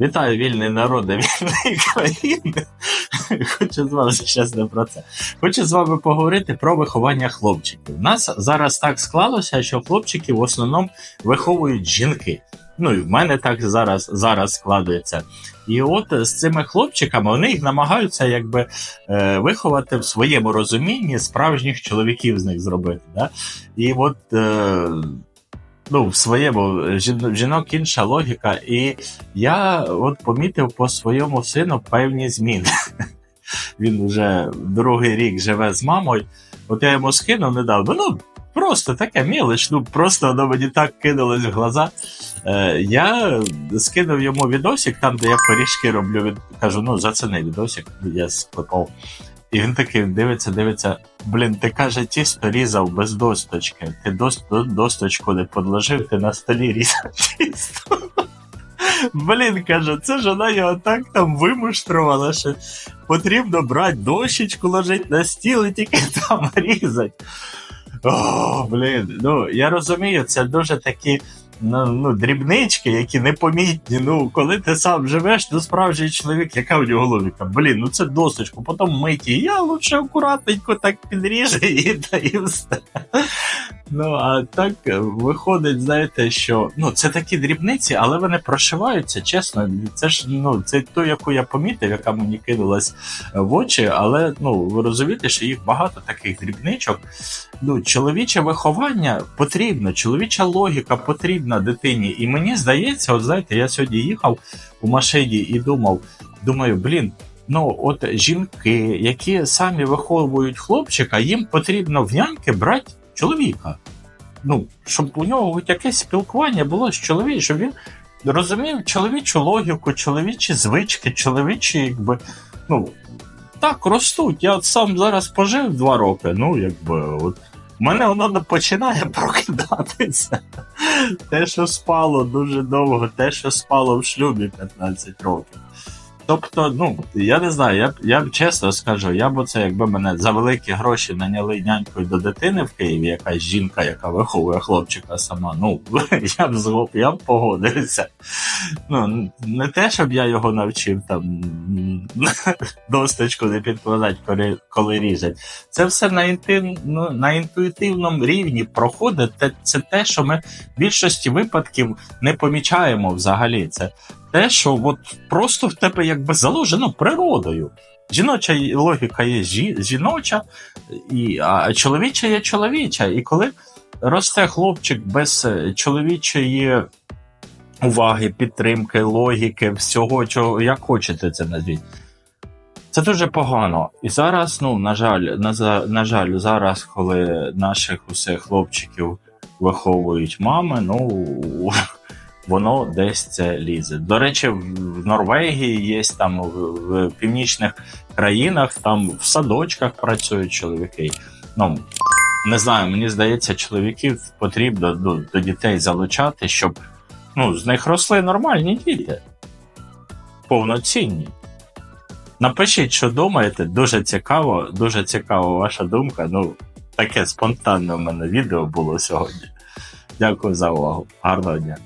Вітаю вільний народи вільної країни. Хочу з вами зараз не про це. Хочу з вами поговорити про виховання хлопчиків. У нас зараз так склалося, що хлопчики в основному виховують жінки. Ну і в мене так зараз, зараз складується. І от з цими хлопчиками вони їх намагаються якби е, виховати в своєму розумінні справжніх чоловіків з них зробити. Да? І от е, ну, в своєму жінок інша логіка. І я от помітив по своєму сину певні зміни. Він вже другий рік живе з мамою. От я йому скинув недавно. Ну, просто таке мілоч, ну просто воно мені так кинулось в глаза. Е, я скинув йому відосик, там, де я пиріжки роблю. Кажу, ну зацени відосик, я склепав. І він такий дивиться, дивиться. Блін, ти каже, тісто різав без досточки. Ти дос, до- досточку не подложив, ти на столі різав тісто. Блін, каже, це ж вона його так там вимуштрувала, що потрібно брати дощечку, ложити на стіл і тільки там різати. О, блін. Ну, я розумію, це дуже такі ну, дрібнички, які непомітні. Ну, коли ти сам живеш, ти справжній чоловік, яка в нього логіка? Блін, ну це досочку, потім миті. Я лучше акуратненько так підріжу і та і все. Ну, а так е, виходить, знаєте, що ну, це такі дрібниці, але вони прошиваються, чесно. Це ж ну, це ту, яку я помітив, яка мені кинулась в очі, але ну, ви розумієте, що їх багато таких дрібничок. Ну, чоловіче виховання потрібно, чоловіча логіка потрібна дитині. І мені здається, от знаєте, я сьогодні їхав у машині і думав, думаю, блін. Ну, от жінки, які самі виховують хлопчика, їм потрібно в няньки брати чоловіка. Ну, щоб у нього хоч якесь спілкування було з чоловіком, щоб він розумів чоловічу логіку, чоловічі звички, чоловічі, якби, ну, так ростуть. Я от сам зараз пожив два роки, ну, якби, от. Мене воно починає прокидатися. Те, що спало дуже довго, те, що спало в шлюбі 15 років. Тобто, ну, я не знаю, я, я чесно скажу, я б оце, якби мене за великі гроші наняли нянькою до дитини в Києві, якась жінка, яка виховує хлопчика сама, ну, я б згод, я б погодився. Ну, не те, щоб я його навчив там досточку не підкладати, коли, коли різать. Це все на, інтим, ну, на інтуїтивному рівні проходить. Це те, що ми в більшості випадків не помічаємо взагалі. Це те, що от просто в тебе якби заложено природою. Жіноча логіка є жі- жіноча, і, а чоловіча є чоловіча. І коли росте хлопчик без е, чоловічої уваги, підтримки, логіки, всього, чого як хочете це назвіть. Це дуже погано. І зараз, ну, на жаль, на, на жаль, зараз, коли наших усіх хлопчиків виховують мами, ну воно десь це лізе. До речі, в Норвегії є там в, північних країнах, там в садочках працюють чоловіки. Ну, не знаю, мені здається, чоловіків потрібно до, до дітей залучати, щоб ну, з них росли нормальні діти. Повноцінні. Напишіть, що думаєте, дуже цікаво, дуже цікава ваша думка. Ну, таке спонтанне в мене відео було сьогодні. Дякую за увагу. Гарного дня.